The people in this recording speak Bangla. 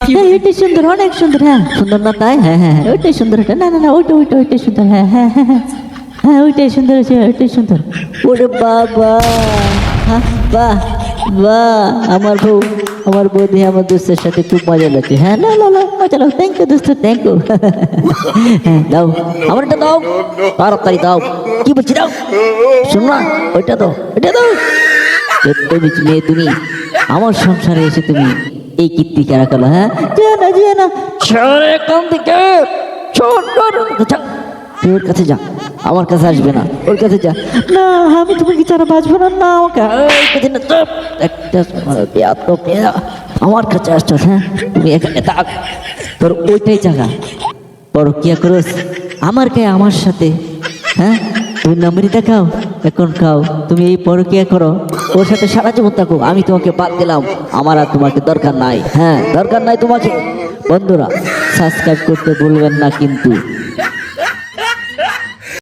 ওইটাই সুন্দর অনেক সুন্দর হ্যাঁ। সুন্দর না তাই? হ্যাঁ হ্যাঁ হ্যাঁ, ওইটাই সুন্দর না না না ওইটা ওইটা ওইটাই সুন্দর হ্যাঁ হ্যাঁ হ্যাঁ হ্যাঁ। হ্যাঁ ওইটাই সুন্দর আছে ওইটাই সুন্দর। ওরে বাবা। হ্যাঁ বাহ বাহ আমার বউ আমার বৌদি আমার দোস্তের সাথে খুব মজা লাগছে। হ্যাঁ না না না মজা লাগ থ্যাংক ইউ দোস্ত থ্যাংক ইউ হ্যাঁ দাও। আমার এটা দাও। তাড়াতাড়ি দাও। কি বলছি দাও। শোন না ওইটা দাও ওইটা দাও। মেয়ে তুমি আমার সংসারে এসে তুমি এই কীর্তি কেরা করল হ্যাঁ? যে না যে না। সরে এখান থেকে। তুই ওর কাছে যা আমার কাছে আসবে না ওর কাছে যা। না আমি তোমাকে ছাড়া বাঁচবো না না চুপ। একটা আমার কাছে আসছো হ্যাঁ? তুমি এখানে থাক। তোর ওইটাই জায়গা পরকিয়া করস আমার কে আমার সাথে হ্যাঁ? তুমি নাম্বারই দেখাও এখন খাও। তুমি এই পরকিয়া করো। ওর সাথে সারা জীবন থাকো আমি তোমাকে বাদ দিলাম। আমার আর তোমাকে দরকার নাই। হ্যাঁ দরকার নাই তোমাকে। বন্ধুরা সাবস্ক্রাইব করতে ভুলবেন না কিন্তু।